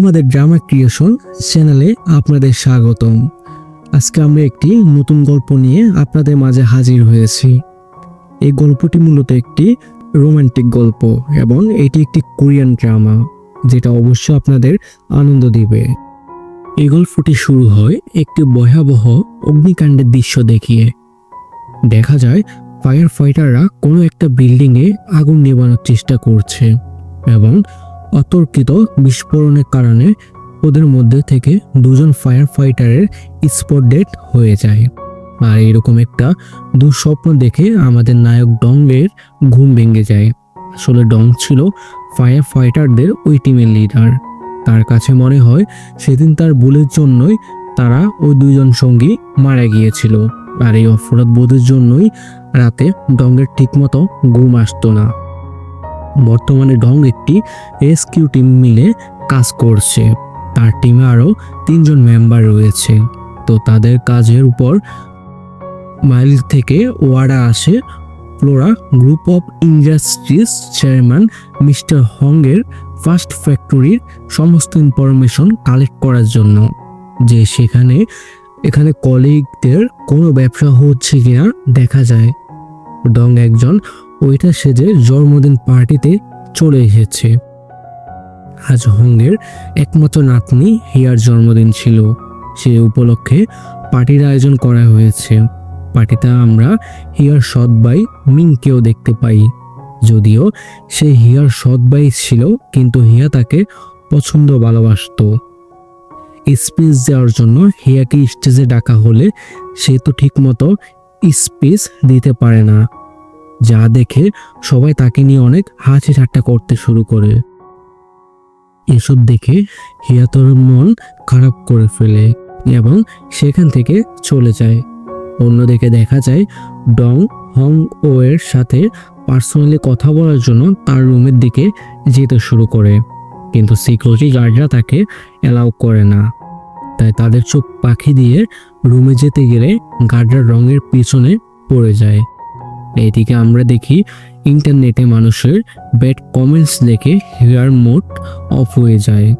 আমাদের drama creation চ্যানেলে আপনাদের স্বাগতম। আজকে আমরা একটি নতুন গল্প নিয়ে আপনাদের মাঝে হাজির হয়েছি। এই গল্পটি মূলত একটি রোমান্টিক গল্প এবং এটি একটি কোরিয়ান ড্রামা, যেটা অবশ্যই আপনাদের আনন্দ দিবে। এই গল্পটি শুরু হয় একটি ভয়াবহ অগ্নিকাণ্ডের দৃশ্য দেখিয়ে। দেখা যায়, ফায়ার ফাইটাররা কোনো একটা বিল্ডিংয়ে আগুন নেভানোর চেষ্টা করছে এবং অতর্কিত বিস্ফোরণের কারণে ওদের মধ্যে থেকে দুজন ফায়ার ফাইটারের স্পট ডেট হয়ে যায়। আর এরকম একটা দুঃস্বপ্ন দেখে আমাদের নায়ক ডংয়ের ঘুম ভেঙে যায়। আসলে ডং ছিল ফায়ার ফাইটারদের ওই টিমের লিডার তার কাছে মনে হয় সেদিন তার ভুলের জন্যই তারা ওই দুইজন সঙ্গী মারা গিয়েছিল। আর এই অপরাধ বোধের জন্যই রাতে ডংয়ের ঠিকমতো ঘুম আসতো না। বর্তমানে ডং একটি রেস্কিউ টিম মিলে কাজ করছে। তার টিমে আরও তিনজন মেম্বার রয়েছে। তো তাদের কাজের উপর মাইল থেকে ওয়ারা আসে Flora group of industries chairman mister হংয়ের first ফ্যাক্টরির সমস্ত ইনফরমেশন কালেক্ট করার জন্য। যে সেখানে, এখানে কলিগদের কোনো ব্যবসা হচ্ছে কিনা দেখা যায়। ডং একজন ওইটা সেজে জন্মদিন পার্টিতে চলে এসেছে। আজ হংয়ের একমাত্র নাতনি হিয়ার জন্মদিন ছিল। সে উপলক্ষে পার্টির আয়োজন করা হয়েছে। পার্টিতে আমরা হিয়ার সৎ ভাই মিংকেও দেখতে পাই। যদিও সে হিয়ার সৎ ভাই ছিল, কিন্তু হিয়া তাকে পছন্দ ভালোবাসতো। স্পিচ দেওয়ার জন্য হিয়াকে স্টেজে ডাকা হলে সে তো ঠিকমতো স্পিচ দিতে পারে না। যা দেখে সবাই তাকে নিয়ে অনেক হাসি ঠাট্টা করতে শুরু করে। এসব দেখে হিয়াতর মন খারাপ করে ফেলে এবং সেখান থেকে চলে যায়। অন্যদিকে দেখা যায় ডং হং ও এর সাথে পার্সোনালি কথা বলার জন্য তার রুমের দিকে যেতে শুরু করে। কিন্তু সিকিউরিটি গার্ডরা তাকে অ্যালাউ করে না। তাই তাদের চোখ পাখি দিয়ে রুমে যেতে গেলে গার্ডরা রঙের পিছনে পড়ে যায়। এদিকে আমরা দেখি ইন্টারনেটে মানুষের ব্যাড কমেন্টস দেখে হেয়ার মোড অফ হয়ে যায়।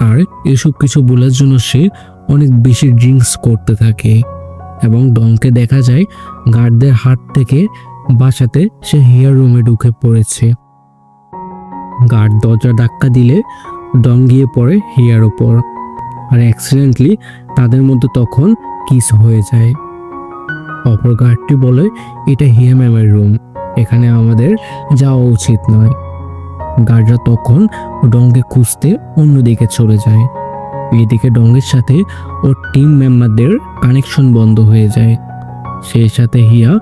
আর এসব কিছু বলার জন্য সে অনেক বেশি ড্রিঙ্কস করতে থাকে এবং ডংকে দেখা যায় গার্ডদের হাত থেকে বাঁচাতে সে হেয়ার রুমে ঢুকে পড়েছে। গার্ড দরজা ধাক্কা দিলে ডং গিয়ে পড়ে হেয়ার ওপর। আর অ্যাক্সিডেন্টলি তাদের মধ্যে তখন কিস হয়ে যায়। অপর গার্ডটি বলে, এটা হিয়া ম্যামের রুম। এখানে আমাদের যাওয়া উচিত নয়। গার্ডরা তখন ডঙ্গে খুঁজতে অন্যদিকে চলে যায়। এদিকে ডঙ্গের সাথে ওর টিম মেম্বারদের কানেকশন বন্ধ হয়ে যায়। সেই সাথে হিয়া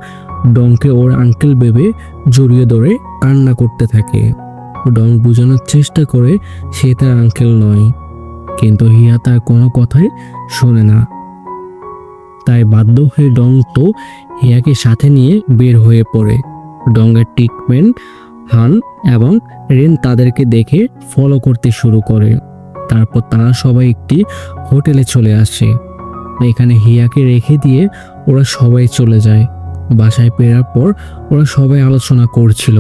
ডংকে ওর আঙ্কেল ভেবে জড়িয়ে ধরে কান্না করতে থাকে। ডং বোঝানোর চেষ্টা করে সে তার আঙ্কেল নয়। কিন্তু হিয়া তার কোনো কথাই শোনে না। তাই বাধ্য হয়ে ডং তো হিয়াকে সাথে নিয়ে বের হয়ে পড়ে। ডঙ্গের ট্রিটমেন্ট হান এবং রেন তাদেরকে দেখে ফলো করতে শুরু করে। তারপর তারা সবাই একটি হোটেলে চলে আসে। এখানে হিয়াকে রেখে দিয়ে ওরা সবাই চলে যায়। বাসায় ফেরার পর ওরা সবাই আলোচনা করছিল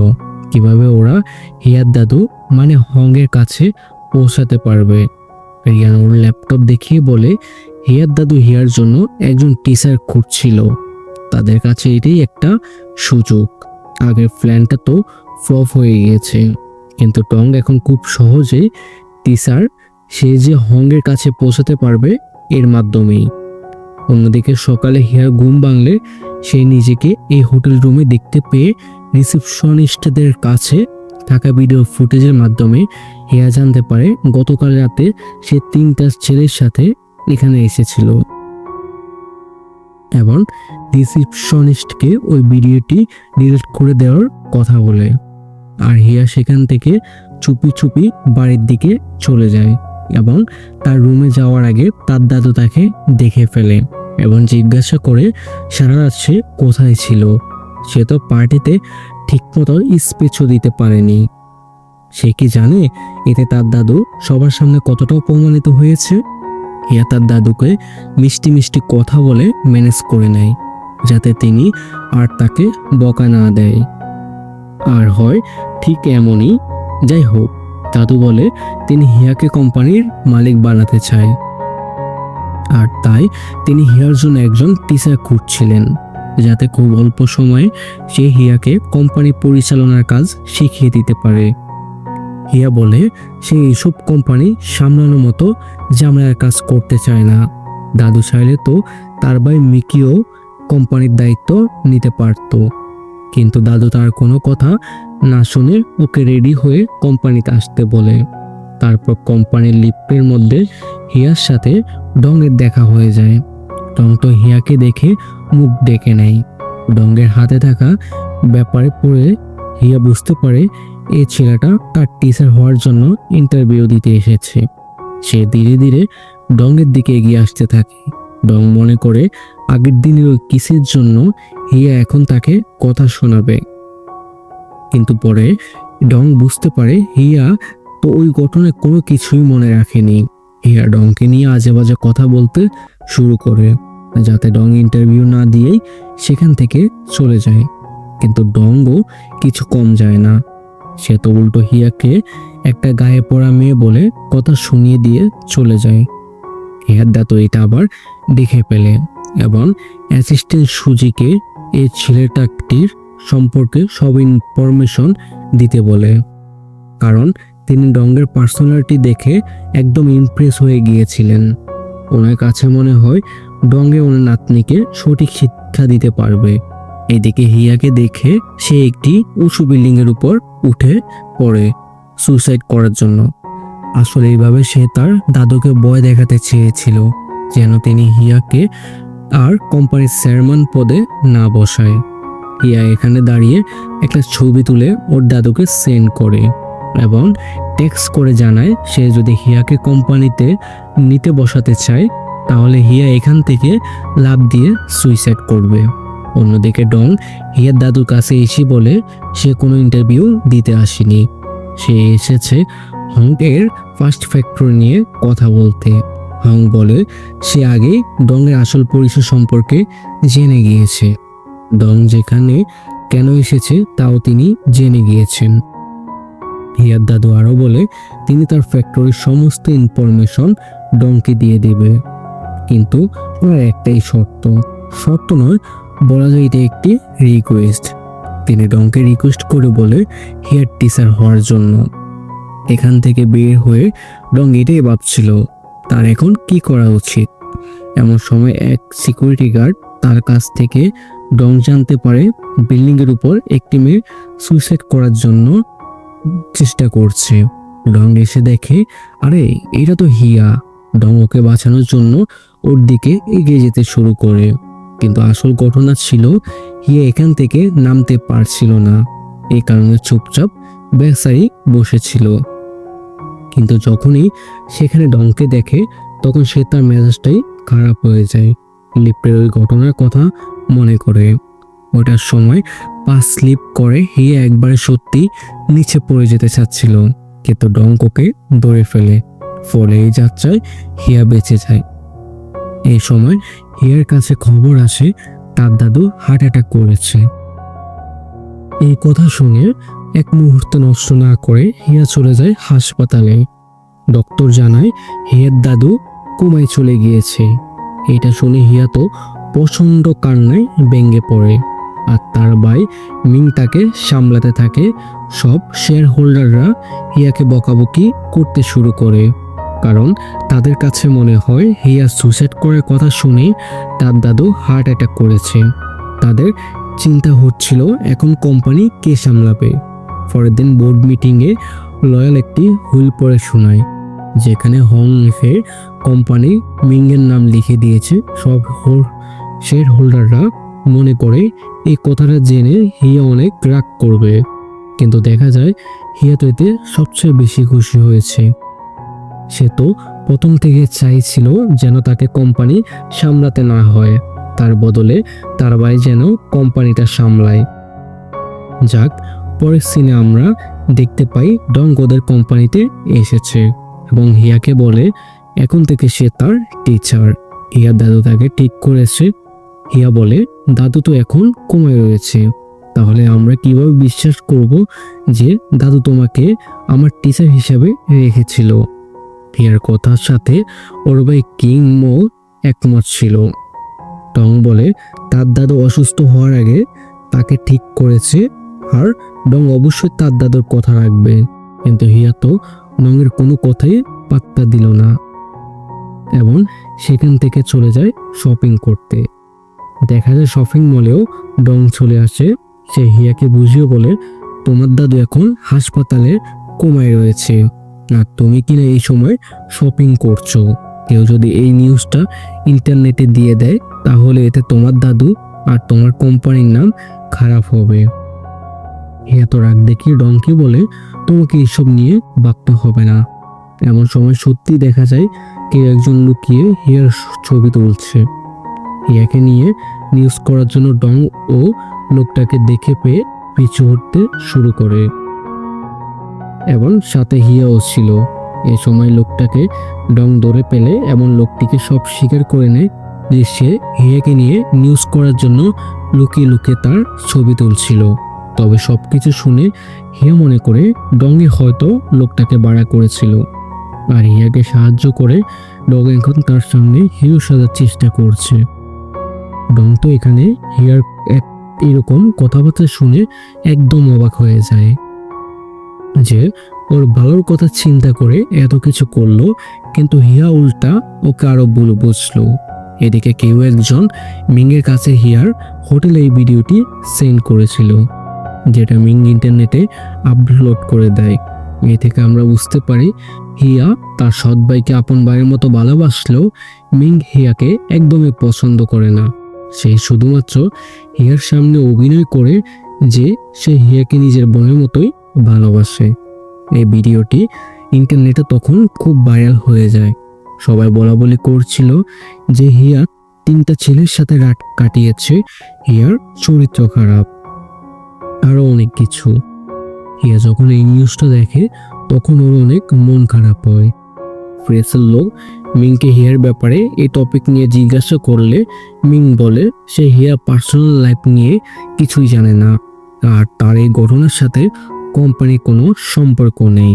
কীভাবে ওরা হিয়ার দাদু মানে হংয়ের কাছে পৌঁছাতে পারবে। রিয়ান ওর ল্যাপটপ দেখিয়ে বলে হিয়ার দাদু হিয়ার জন্য একজন টিচার খুঁজছিল। তাদের কাছে এটাই একটা সুযোগ। আগের প্ল্যানটা তো ফ্লপ হয়ে গিয়েছে। কিন্তু টং এখন খুব সহজে টিচার সে যে হংয়ের কাছে পৌঁছাতে পারবে এর মাধ্যমেই। অন্যদিকে সকালে হিয়ার ঘুম ভাঙলে সে নিজেকে এই হোটেল রুমে দেখতে পেয়ে রিসেপশনিস্টদের কাছে থাকা ভিডিও ফুটেজের মাধ্যমে হিয়া জানতে পারে গতকাল রাতে সে তিনটা ছেলের সাথে এখানে এসেছিল। এবং রিসিপশনিস্টকে ওই ভিডিওটি ডিলিট করে দেওয়ার কথা বলে। আর হিয়া সেখান থেকে চুপি চুপি বাড়ির দিকে চলে যায় এবং তার রুমে যাওয়ার আগে তার দাদু তাকে দেখে ফেলে এবং জিজ্ঞাসা করে, সারা রাত সে কোথায় ছিল? সে তো পার্টিতে ঠিকমতো স্পিচও দিতে পারেনি। সে কি জানে? এতে তার দাদু সবার সামনে কতটা অপমানিত হয়েছে? হিয়া তার দাদুকে মিষ্টি মিষ্টি কথা বলে ম্যানেজ করে নেয়, যাতে তিনি আর তাকে বকা না দেয়। আর হয় ঠিক এমনই, যাই হোক, দাদু বলে তিনি হিয়াকে কোম্পানির মালিক বানাতে চায়। আর তাই তিনি হিয়ার জন্য একজন টিচার খুঁজছিলেন, যাতে খুব অল্প সময়ে সে হিয়াকে কোম্পানি পরিচালনার কাজ শিখিয়ে দিতে পারে। হিয়া বলে, সে এইসব কোম্পানি সামলানোর মতো জামলার কাজ করতে চায় না। দাদু চাইলে তো তার ভাই মিকিও কোম্পানির দায়িত্ব নিতে পারত। কিন্তু দাদু তার কোনো কথা না শুনে ওকে রেডি হয়ে কোম্পানিতে আসতে বলে। তারপর কোম্পানির লিফটের মধ্যে হিয়ার সাথে ডংয়ের দেখা হয়ে যায়। ডং তো হিয়াকে দেখে মুখ ডেকে নেয়। ডঙ্গের হাতে থাকা ব্যাপারে পড়ে হিয়া বুঝতে পারে এই ছেলেটা তার টিচার হওয়ার জন্য ইন্টারভিউ দিতে এসেছে। সে ধীরে ধীরে ডঙ্গের দিকে এগিয়ে আসতে থাকে। ডং মনে করে, আগের দিনের ওই কিসের জন্য হিয়া এখন তাকে কথা শোনাবে? কিন্তু পরে ডং বুঝতে পারে, হিয়া তো ওই ঘটনায় কোনো কিছুই মনে রাখেনি। হিয়া ডংকে নিয়ে আজে বাজে কথা বলতে শুরু করে, যাতে ডং ইন্টারভিউ না দিয়েই সেখান থেকে চলে যায়। কিন্তু ডংও কিছু কম যায় না। সে তো উল্টো হিয়াকে একটা গায়ে পড়া মেয়ে বলে কথা শুনিয়ে দিয়ে চলে যায়। হিয়ার দা তো এটা আবার দেখে পেলে এবং অ্যাসিস্ট্যান্ট সুজিকে এই ছেলেটাটির সম্পর্কে সব ইনফরমেশন দিতে বলে। কারণ তিনি ডঙ্গের পার্সোনালিটি দেখে একদম ইমপ্রেস হয়ে গিয়েছিলেন। ওনার কাছে মনে হয় ডঙ্গে ওনার নাতনিকে সঠিক শিক্ষা দিতে পারবে। এদিকে হিয়াকে দেখে সে একটি উঁচু বিল্ডিংয়ের উপর উঠে পড়ে সুইসাইড করার জন্য। আসলে এইভাবে সে তার দাদুকে ভয় দেখাতে চেয়েছিল, যেন তিনি হিয়াকে আর কোম্পানির চেয়ারম্যান পদে না বসায়। হিয়া এখানে দাঁড়িয়ে একটা ছবি তুলে ওর দাদুকে সেন্ড করে এবং টেক্সট করে জানায়, সে যদি হিয়াকে কোম্পানিতে নিতে বসাতে চায়, তাহলে হিয়া এখান থেকে লাভ দিয়ে সুইসাইড করবে। অন্যদিকে ডং হিয়ার দাদুর কাছে এসে বলে, সে কোনো ইন্টারভিউ দিতে আসেনি। সে এসেছে হংকের ফার্স্ট ফ্যাক্টরি নিয়ে কথা বলতে। হং বলে, সে আগে ডংয়ের আসল পরিচয় সম্পর্কে জেনে গিয়েছে। ডং যেখানে কেন এসেছে, তাও তিনি জেনে গিয়েছেন। হিয়ার দাদু আরও বলে, তিনি তার ফ্যাক্টরির সমস্ত ইনফরমেশন ডংকে দিয়ে দেবে। কিন্তু ওনার একটাই শর্ত। শর্ত নয় বলা যায় এটা একটি রিকোয়েস্ট তিনি ডংকে রিকোয়েস্ট করে বলে হেয়ার টিচার হওয়ার জন্য। এখান থেকে বের হয়ে ডং এটাই ভাবছিল, তার এখন কি করা উচিত? এমন সময় এক সিকিউরিটি গার্ড তার কাছ থেকে ডং জানতে পারে বিল্ডিং এর উপর একটি মেয়ে সুইসাইড করার জন্য চেষ্টা করছে। ডং এসে দেখে, আরে, এটা তো হিয়া। ডং ওকে বাঁচানোর জন্য ওর দিকে এগিয়ে যেতে শুরু করে। কিন্তু আসল ঘটনা ছিল হিয়া এখান থেকে নামতে পারছিল না। এই কারণে চুপচাপ ব্যাকসারি বসেছিল। কিন্তু যখনই সেখানে ডংকে দেখে, তখন সে তার মেজাজটাই খারাপ হয়ে যায়। লিফটের ওই ঘটনার কথা মনে করে। ওটার সময় পা স্লিপ করে হিয়া একবারে সত্যি নিচে পড়ে যেতে চাচ্ছিল, কিন্তু ডঙ্ককে ধরে ফেলে। ফলে এই যাত্রায় হিয়া বেঁচে যায়। এই সময় হিয়ার কাছে খবর আসে, তার দাদু হার্ট অ্যাটাক করেছে। এই কথা শুনে এক মুহূর্ত নষ্ট না করে হিয়া চলে যায় হাসপাতালে। ডক্টর জানায়, হিয়ার দাদু কোমায় চলে গিয়েছে। এটা শুনে হিয়া তো প্রচণ্ড কান্নায় ভেঙে পড়ে। আর তার ভাই মিং তাকে সামলাতে থাকে। সব শেয়ার হোল্ডাররা হিয়াকে বকাবকি করতে শুরু করে। কারণ তাদের কাছে মনে হয় হিয়া সুইসাইড করার কথা শুনে তার দাদু হার্ট অ্যাটাক করেছে। তাদের চিন্তা হচ্ছিল, এখন কোম্পানি কে সামলাবে? পরের দিন বোর্ড মিটিংয়ে লয়াল একটি হুইল পড়ে শোনায়, যেখানে হং ফের কোম্পানি মিংয়ের নাম লিখে দিয়েছে। সব হোল শেয়ার হোল্ডাররা মনে করে এই কথাটা জেনে হিয়া অনেক রাগ করবে। কিন্তু দেখা যায় হিয়া তো এতে সবচেয়ে বেশি খুশি হয়েছে। সে তো প্রথম থেকে চাইছিল যেন তাকে কোম্পানি সামলাতে না হয়। তার বদলে তার ভাই যেন কোম্পানিটা সামলায়। যাক, পরের সিনে আমরা দেখতে পাই ডং ওদের কোম্পানিতে এসেছে এবং হিয়াকে বলে, এখন থেকে সে তার টিচার হিয়ার দাদু তাকে ঠিক করেছে। হিয়া বলে, দাদু তো এখন কমে রয়েছে। তাহলে আমরা কীভাবে বিশ্বাস করব যে দাদু তোমাকে আমার টিচার হিসাবে রেখেছিল? হিয়ার কথার সাথে ওর ভাই কিং মো একমত ছিল। টং বলে, তার দাদু অসুস্থ হওয়ার আগে তাকে ঠিক করেছে আর ডং অবশ্যই তার দাদুর কথা রাখবে। কিন্তু হিয়া তো ডংয়ের কোনো কথাই পাত্তা দিল না এবং সেখান থেকে চলে যায় শপিং করতে। দেখা যায় শপিং মলেও ডং চলে আসে। সে হিয়াকে বুঝিয়ে বলে, তোমার দাদু এখন হাসপাতালে কোমায় রয়েছে। আর তুমি কিনা এই সময় শপিং করছ? কেউ যদি এই নিউজটা ইন্টারনেটে দিয়ে দেয়, তাহলে এতে তোমার দাদু আর তোমার কোম্পানির নাম খারাপ হবে। এত রাগ দেখি ডঙ্কি বলে, তোমাকে এইসব নিয়ে ভাবতে হবে না। এমন সময় সত্যি দেখা যায়, কেউ একজন লুকিয়ে হিয়ার ছবি তুলছে। হিয়াকে নিয়ে নিউজ করার জন্য ডং ও লোকটাকে দেখে পেয়ে পিছু হটতে শুরু করে। এবং সাথে হিয়াও ছিল। এ সময় লোকটাকে ডং ধরে পেলে এমন লোকটিকে সব স্বীকার করে নেয় যে সে হিয়াকে নিয়ে নিউজ করার জন্য লুকিয়ে লুকিয়ে তার ছবি তুলছিল। তবে সবকিছু শুনে হিয়া মনে করে ডঙ্গে হয়তো লোকটাকে বাড়া করেছিল। আর হিয়াকে সাহায্য করে ডং এখন তার সামনে হিরো সাজার চেষ্টা করছে। ডং তো এখানে হিয়ার এক এরকম কথাবার্তা শুনে একদম অবাক হয়ে যায়। যে ওর ভালোর কথা চিন্তা করে এত কিছু করল, কিন্তু হিয়া উল্টা ওকে আরও ভুল বুঝলো এদিকে কেউ একজন মিংয়ের কাছে হিয়ার হোটেলে এই ভিডিওটি সেন্ড করেছিল, যেটা মিং ইন্টারনেটে আপলোড করে দেয়। এ থেকে আমরা বুঝতে পারি হিয়া তার সৎ ভাইকে আপন ভাইয়ের মতো ভালোবাসলেও মিং হিয়াকে একদমই পছন্দ করে না। সে শুধুমাত্র হিয়ার সামনে অভিনয় করে যে সে হিয়াকে নিজের বোনের মতোই ভালোবাসে। এই ভিডিওটি ইন্টারনেটে তখন খুব ভাইরাল হয়ে যায়। সবাই বলা বলি করছিল যে হিয়া তিনটা ছেলের সাথে রাত কাটিয়েছে। হিয়ার চরিত্র খারাপ। আরও অনেক কিছু। হিয়া যখন এই নিউজটা দেখে, তখন ওর অনেক মন খারাপ হয়। প্রেসের লোক মিংকে হিয়ার ব্যাপারে এই টপিক নিয়ে জিজ্ঞাসা করলে মিং বলে, সে হিয়ার পার্সোনাল লাইফ নিয়ে কিছুই জানে না। আর তার এই ঘটনার সাথে কোম্পানির কোনো সম্পর্ক নেই।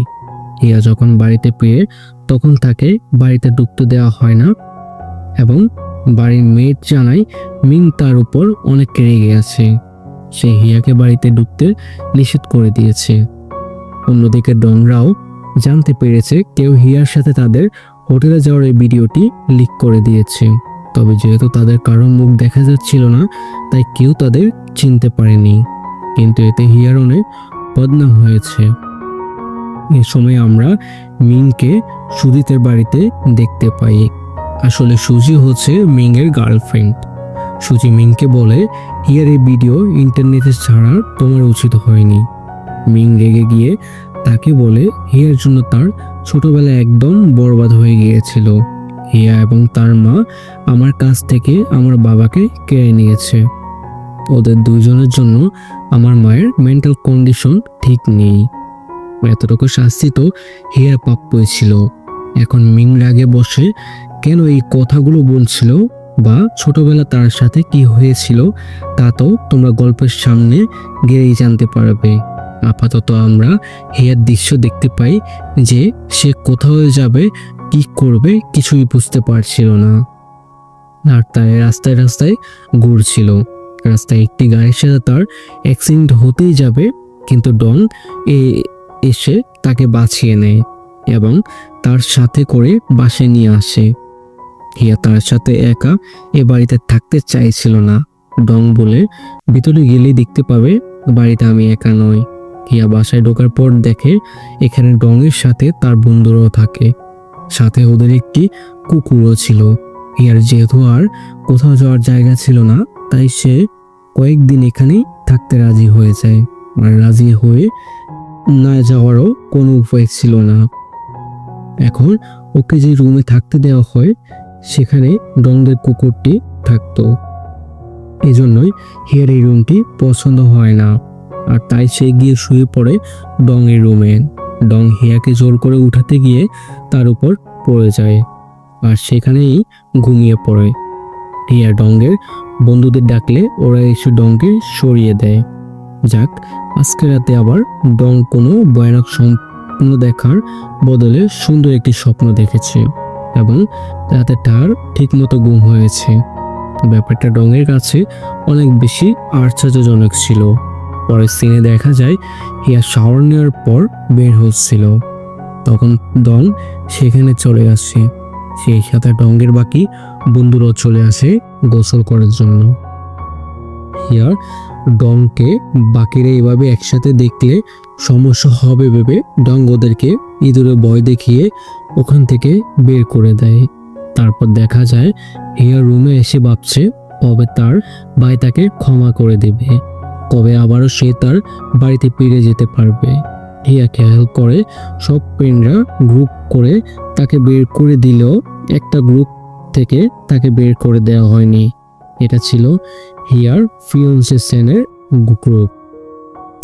হিয়া যখন বাড়িতে পেয়ে, তখন তাকে বাড়িতে ঢুকতে দেওয়া হয় না এবং বাড়ির মেয়ের জানায় মিং তার উপর অনেক রেগে আছে। সে হিয়াকে বাড়িতে ঢুকতে নিষেধ করে দিয়েছে। অন্যদিকে ডংরাও জানতে পেরেছে কেউ হিয়ার সাথে তাদের হোটেলে যাওয়ার এই ভিডিওটি লিক করে দিয়েছে। তবে যেহেতু তাদের কারোর মুখ দেখা যাচ্ছিল না, তাই কেউ তাদের চিনতে পারেনি। কিন্তু এতে হিয়ার বদনাম হয়েছে। এ সময় আমরা মিংকে সুজিতের বাড়িতে দেখতে পাই। আসলে সুজি হচ্ছে মিংয়ের গার্লফ্রেন্ড। সুজি মিংকে বলে হিয়ার এই ভিডিও ইন্টারনেটে ছাড়ার তোমার উচিত হয়নি। মিং রেগে গিয়ে তাকে বলে হিয়ার জন্য তার ছোটবেলা একদম বরবাদ হয়ে গিয়েছিল। হিয়া এবং তার মা আমার কাছ থেকে আমার বাবাকে কেড়ে নিয়েছে। ওদের দুজনের জন্য আমার মায়ের মেন্টাল কন্ডিশন ঠিক নেই। এতটুকু শাস্তি তো হিয়ার প্রাপ্যই ছিল। এখন মিং রাগে বসে কেন এই কথাগুলো বলছিল বা ছোটবেলা তার সাথে কি হয়েছিল তা তো তোমরা গল্পের সামনে গেলেই জানতে পারবে। আপাতত আমরা হেয়ার দৃশ্য দেখতে পাই যে সে কোথাও যাবে, কি করবে কিছুই বুঝতে পারছিল না। আর তাই রাস্তায় রাস্তায় ঘুরছিল। রাস্তায় একটি গাড়ির সাথে তার অ্যাক্সিডেন্ট হতেই যাবে। কিন্তু ডন এ এসে তাকে বাঁচিয়ে নেয় এবং তার সাথে করে বাসে নিয়ে আসে। হিয়া তার সাথে একা এ বাড়িতে থাকতে চাইছিল না। ডং বলে, ভিতরে গেলেই দেখতে পাবে, বাড়িতে আমি একা নই। হিয়া বাসায় ঢোকার পর দেখে, এখানে ডংয়ের সাথে তার বন্ধুরাও থাকে। সাথে ওদের একটি কুকুরও ছিল। হিয়ার যেহেতু আর কোথাও যাওয়ার জায়গা ছিল না, তাই সে কয়েকদিন এখানেই থাকতে রাজি হয়ে যায়। আর রাজি হয়ে না যাওয়ারও কোনো উপায় ছিল না। এখন ওকে যে রুমে থাকতে দেওয়া হয়, সেখানে ডংদের কুকুরটি থাকতো। এজন্যই হিয়ার এই রুমটি পছন্দ হয় না। আর তাই সে গিয়ে শুয়ে পড়ে ডং এর রুমে ডং হিয়াকে জোর করে উঠাতে গিয়ে তার উপর পড়ে যায়। আর সেখানেই ঘুমিয়ে পড়ে। হিয়া ডঙ্গের বন্ধুদের ডাকলে ওরা এসে ডংকে সরিয়ে দেয়। যাক, আজকে রাতে আবার ডং কোনো ভয়ানক স্বপ্ন দেখার বদলে সুন্দর একটি স্বপ্ন দেখেছে এবং রাতে তার ঠিকমতো ঘুম হয়েছে। ব্যাপারটা ডংয়ের কাছে অনেক বেশি আশ্চর্যজনক ছিল। পরে সিনে দেখা যায়, হিয়া শাওয়ার নেওয়ার পর বের হচ্ছিল। তখন ডং সেখানে চলে আসে। সেই সাথে ডঙ্গের বাকি বন্ধুরাও চলে আসে গোসল করার জন্য। হিয়ার ডংকে বাকিরা এভাবে একসাথে দেখলে সমস্যা হবে ভেবে ডং ওদেরকে ইঁদুরে ভয় দেখিয়ে ওখান থেকে বের করে দেয়। তারপর দেখা যায় হিয়ার রুমে এসে ভাবছে, কবে তার ভাই তাকে ক্ষমা করে দেবে? কবে আবারও সে তার বাড়িতে ফিরে যেতে পারবে? হিয়া খেয়াল করে, সব ফ্রেন্ডরা গ্রুপ করে তাকে বের করে দিলেও একটা গ্রুপ থেকে তাকে বের করে দেওয়া হয়নি। এটা ছিল হিয়ার ফিয়ন্সে সেনের গ্রুপ।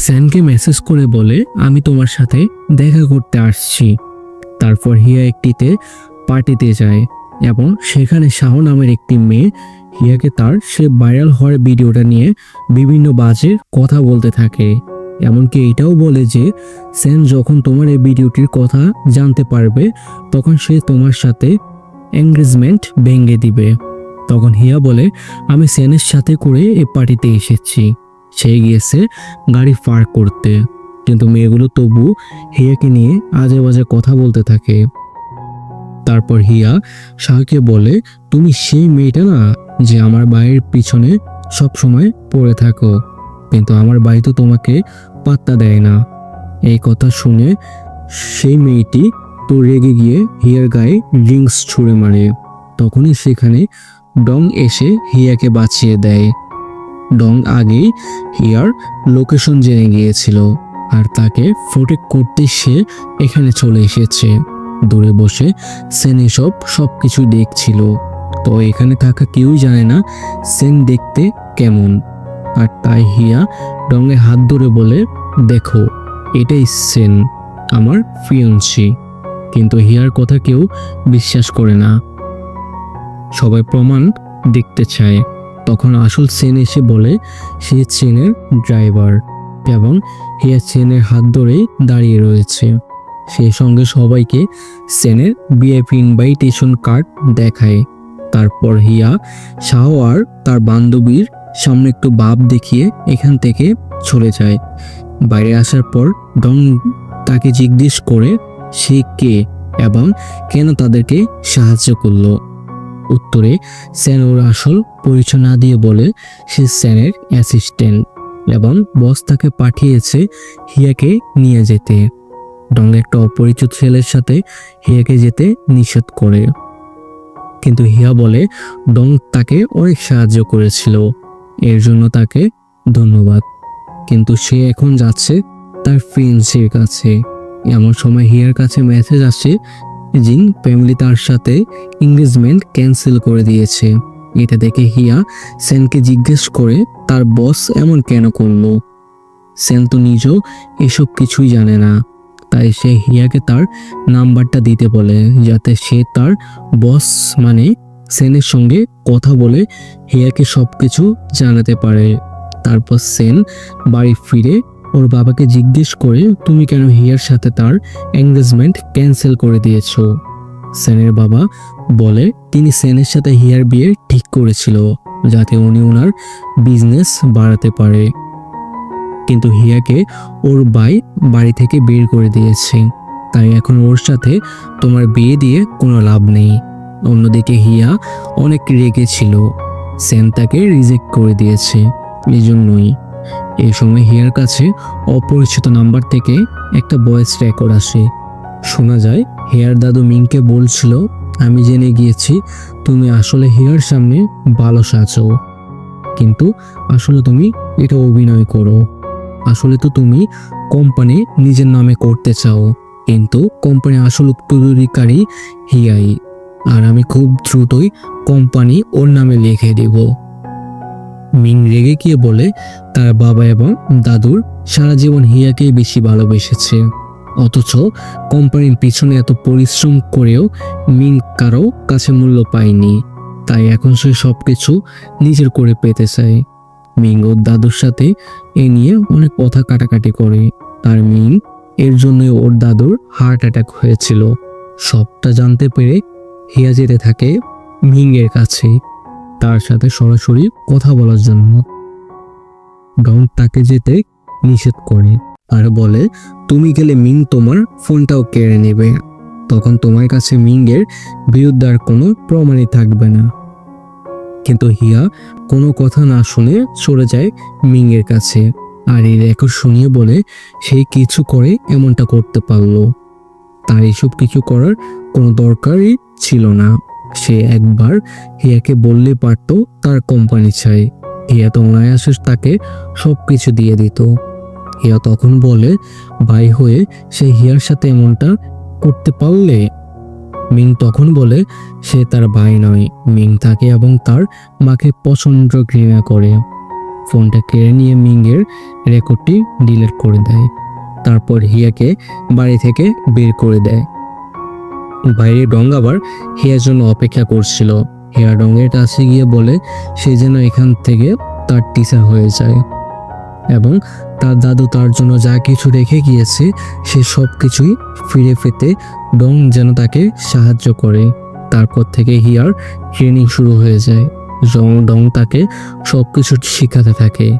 স্যানকে মেসেজ করে বলে, আমি তোমার সাথে দেখা করতে আসছি। তারপর হিয়া একটিতে পার্টিতে যায় এবং সেখানে শাহ নামের একটি মেয়ে হিয়াকে তার সে ভাইরাল হওয়ার ভিডিওটা নিয়ে বিভিন্ন বাজে কথা বলতে থাকে। এমনকি এটাও বলে যে সেন যখন তোমার এই ভিডিওটির কথা জানতে পারবে, তখন সে তোমার সাথে এঙ্গেজমেন্ট ভেঙে দিবে। তখন হিয়া বলে, আমি সেনের সাথে করে এ পার্টিতে এসেছি। সে গিয়েছে গাড়ি পার্ক করতে। কিন্তু মেয়েগুলো তবু হিয়াকে নিয়ে আজে বাজে কথা বলতে থাকে। তারপর হিয়া শাহকে বলে, তুমি সেই মেয়েটা না যে আমার বাড়ির পিছনে সব সময় পড়ে থাকো। কিন্তু আমার বাড়ি তো তোমাকে পাত্তা দেয় না। এই কথা শুনে সেই মেয়েটি তো রেগে গিয়ে হিয়ার গায়ে ড্রিঙ্কস ছুঁড়ে মারে। তখনই সেখানে ডং এসে হিয়াকে বাঁচিয়ে দেয়। ডং আগেই হিয়ার লোকেশন জেনে গিয়েছিল আর তাকে প্রোটেক্ট করতে সে এখানে চলে এসেছে। দূরে বসে সেন এসব সব কিছু দেখছিল। তো এখানে থাকা কেউই জানে না সেন দেখতে কেমন। আর তাই হিয়া ডঙ্গে হাত ধরে বলে, দেখো, এটাই সেন, আমার ফিয়ন্সি। কিন্তু হিয়ার কথা কেউ বিশ্বাস করে না। সবাই প্রমাণ দেখতে চায়। তখন আসল সেন এসে বলে, সে চেনের ড্রাইভার এবং হিয়া চেনের হাত ধরেই দাঁড়িয়ে রয়েছে। সেই সঙ্গে সবাইকে সেনের বিএফ ইনভাইটেশন কার্ড দেখায়। তারপর হিয়া শাহ আর তার বান্ধবীর সামনে একটু বাপ দেখিয়ে এখান থেকে চলে যায়। বাইরে আসার পর ডং তাকে জিজ্ঞেস করে সে কে এবং কেন তাদেরকে সাহায্য করল? উত্তরে স্যান ওর আসল পরিচয় না দিয়ে বলে সে স্যানের অ্যাসিস্ট্যান্ট এবং বস তাকে পাঠিয়েছে হিয়াকে নিয়ে যেতে। ডং একটা অপরিচিত ছেলের সাথে হিয়াকে যেতে নিষেধ করে। কিন্তু হিয়া বলে, ডং তাকে অনেক সাহায্য করেছিল। এর জন্য তাকে ধন্যবাদ। কিন্তু সে এখন যাচ্ছে তার ফ্রেন্ডসের কাছে। এমন সময় হিয়ার কাছে মেসেজ আসে জিন ফ্যামিলি তার সাথে এঙ্গেজমেন্ট ক্যান্সেল করে দিয়েছে। এটা দেখে হিয়া সেনকে জিজ্ঞেস করে, তার বস এমন কেন করল? সেন তো নিজেও এসব কিছুই জানে না। তাই সে হিয়াকে তার নাম্বারটা দিতে বলে, যাতে সে তার বস মানে সেনের সঙ্গে কথা বলে হিয়াকে সব কিছু জানাতে পারে। তারপর সেন বাড়ি ফিরে ওর বাবাকে জিজ্ঞেস করে, তুমি কেন হিয়ার সাথে তার এঙ্গেজমেন্ট ক্যান্সেল করে দিয়েছ? সেনের বাবা বলে, তিনি সেনের সাথে হিয়ার বিয়ে ঠিক করেছিল, যাতে উনি ওনার বিজনেস বাড়াতে পারে। কিন্তু হিয়াকে ওর ভাই বাড়ি থেকে বের করে দিয়েছে। তাই এখন ওর সাথে তোমার বিয়ে দিয়ে কোনো লাভ নেই। অন্যদিকে হিয়া অনেক রেগে ছিল। সেন তাকে রিজেক্ট করে দিয়েছে। এই এই সময় হিয়ার কাছে অপরিচিত নাম্বার থেকে একটা ভয়েস রেকর্ড আসে। শোনা যায়, হেয়ার দাদু মিংকে বলছিল, আমি জেনে গিয়েছি, তুমি আসলে হেয়ার সামনে ভালো সাজো কিন্তু আসলে তুমি এটা অভিনয় করো। আসলে তো তুমি কোম্পানি নিজের নামে করতে চাও, কিন্তু কোম্পানি আসল উত্তরাধিকারী হিয়াই। আর আমি খুব দ্রুতই কোম্পানি ওর নামে লিখে দেব। মিং রেগে গিয়ে বলে, তার বাবা এবং দাদুর সারা জীবন হিয়াকেই বেশি ভালোবেসেছে। অথচ কোম্পানির পিছনে এত পরিশ্রম করেও মিং কারও কাছে মূল্য পায়নি। তাই এখন সে সব কিছু নিজের করে পেতে চায়। মিং ওর দাদুর সাথে এ নিয়ে অনেক কথা কাটাকাটি করে। আর মিং এর জন্য ওর দাদুর হার্ট অ্যাটাক হয়েছিল। সবটা জানতে পেরে হিয়া যেতে থাকে মিং এর কাছে। তার সাথে সরাসরি কথা বলার জন্য। ডং তাকে যেতে নিষেধ করে আর বলে, তুমি গেলে মিং তোমার ফোনটাও কেড়ে নেবে। তখন তোমার কাছে মিংয়ের বিরুদ্ধে আর কোনো প্রমাণই থাকবে না। কিন্তু হিয়া কোনো কথা না শুনে চলে যায় মিংয়ের কাছে। আর এই রেকর্ড শুনিয়ে বলে সেই কিছু করে এমনটা করতে পারল। তার এসব কিছু করার কোনো দরকারই ছিল না। সে একবার হিয়াকে বললে পারতো তার কোম্পানি চাই হিয়া তো অনায়াসে তাকে সব কিছু দিয়ে দিত। হিয়া তখন বলে, ভাই হয়ে সে হিয়ার সাথে এমনটা করতে পারলে? মিং তখন বলে, সে তার ভাই নয়। মিং তাকে এবং তার মাকে প্রচণ্ড ঘৃণা করে। ফোনটা কেড়ে নিয়ে মিংয়ের রেকর্ডটি ডিলিট করে দেয়। তারপর হিয়াকে বাড়ি থেকে বের করে দেয়। বাইরে ডং আবার হিয়ার জন্য অপেক্ষা করছিল। হিয়া ডঙের কাছে গিয়ে বলে, সে যেন এখান থেকে তার টিচার হয়ে যায়। এবং তার দাদু তার জন্য যা কিছু রেখে গিয়েছে, সে সব কিছুই ফিরে পেতে ডং যেন তাকে সাহায্য করে। তারপর থেকে হিয়ার ট্রেনিং শুরু হয়ে যায়। জং ডং তাকে সব কিছু শেখাতে থাকে,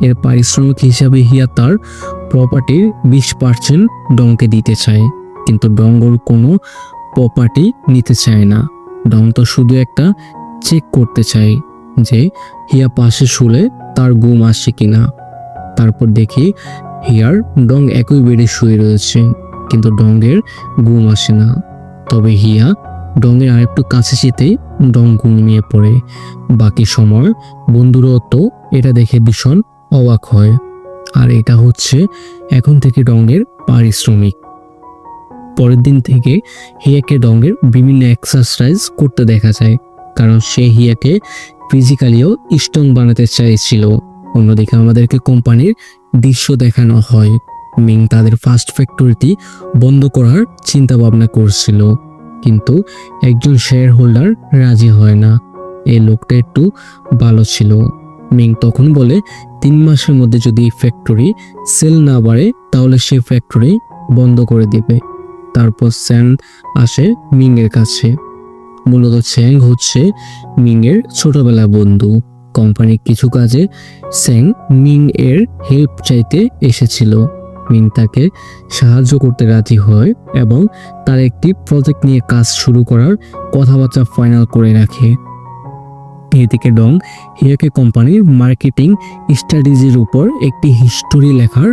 এর পারিশ্রমিক হিসাবে হিয়া তার প্রপার্টির বিশ পার্সেন্ট ডংকে দিতে চায়। কিন্তু ডং ওর কোনো প্রপার্টি নিতে চায় না। ডং তো শুধু একটা চেক করতে চাই যে হিয়া পাশে শুলে তার ঘুম আসছে কিনা। তারপর দেখি হিয়ার ডং একই বেডে শুয়ে রয়েছে, কিন্তু ডঙ্গের ঘুম আসে না। তবে হিয়া ডঙ্গের আরেকটু কাছে যেতেই ডং ঘুমিয়ে পড়ে। বাকি সময় বন্ধুরাও তো এটা দেখে ভীষণ অবাক হয়। আর এটা হচ্ছে এখন থেকে ডঙ্গের পারিশ্রমিক। পরের দিন থেকে হিয়াকে ডঙ্গের বিভিন্ন এক্সারসাইজ করতে দেখা যায়। কারণ সে হিয়াকে ফিজিক্যালিও স্ট্রং বানাতে চাইছিল। অন্যদিকে আমাদেরকে কোম্পানির দৃশ্য দেখানো হয়। মিং তাদের ফার্স্ট ফ্যাক্টরিটি বন্ধ করার চিন্তা ভাবনা করছিল। কিন্তু একজন শেয়ার হোল্ডার রাজি হয় না। এই লোকটা একটু ভালো ছিল। মিং তখন বলে, তিন মাসের মধ্যে যদি ফ্যাক্টরি সেল না বাড়ে, তাহলে সে ফ্যাক্টরি বন্ধ করে দিবে। তারপর স্যান আসে মিং এর কাছে। মূলত চ্যাং হচ্ছে মিং এর ছোটবেলা বন্ধু। কোম্পানির কিছু কাজে স্যাং মিং এর হেল্প চাইতে এসেছিল। মিং তাকে সাহায্য করতে রাজি হয় এবং তার একটি প্রজেক্ট নিয়ে কাজ শুরু করার কথাবার্তা ফাইনাল করে রাখে। এদিকে ডং হিয়াকে কোম্পানির মার্কেটিং স্ট্র্যাটেজির উপর একটি হিস্টোরি লেখার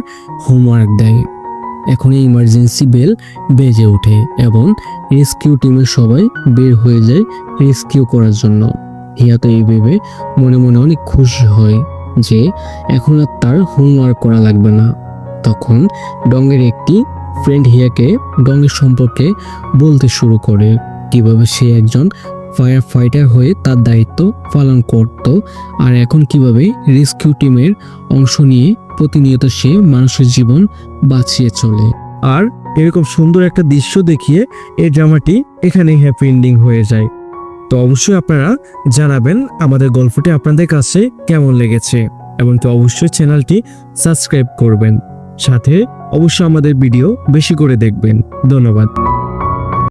হোমওয়ার্ক দেয়। এখন ইমার্জেন্সি বেল বেজে ওঠে এবং রেস্কিউ টিমের সবাই বের হয়ে যায় রেস্কিউ করার জন্য। হিয়া তো এই ভেবে মনে মনে অনেক খুশি হয় যে এখন আর তার হোমওয়ার্ক করা লাগবে না। তখন ডংয়ের একটি ফ্রেন্ড হিয়াকে ডংয়ের সম্পর্কে বলতে শুরু করে, কীভাবে সে একজন ফায়ার ফাইটার হয়ে তার দায়িত্ব পালন করত আর এখন কীভাবে রেস্কিউ টিমের অংশ নিয়ে প্রতিনিয়ত সে মানুষের জীবন বাঁচিয়ে চলে। আর এরকম সুন্দর একটা দৃশ্য দেখিয়ে এই ড্রামাটি এখানেই হ্যাপি এন্ডিং হয়ে যায়। তো অবশ্যই আপনারা জানাবেন আমাদের গল্পটি আপনাদের কাছে কেমন লেগেছে এবং তো অবশ্যই চ্যানেলটি সাবস্ক্রাইব করবেন। সাথে অবশ্যই আমাদের ভিডিও বেশি করে দেখবেন। ধন্যবাদ।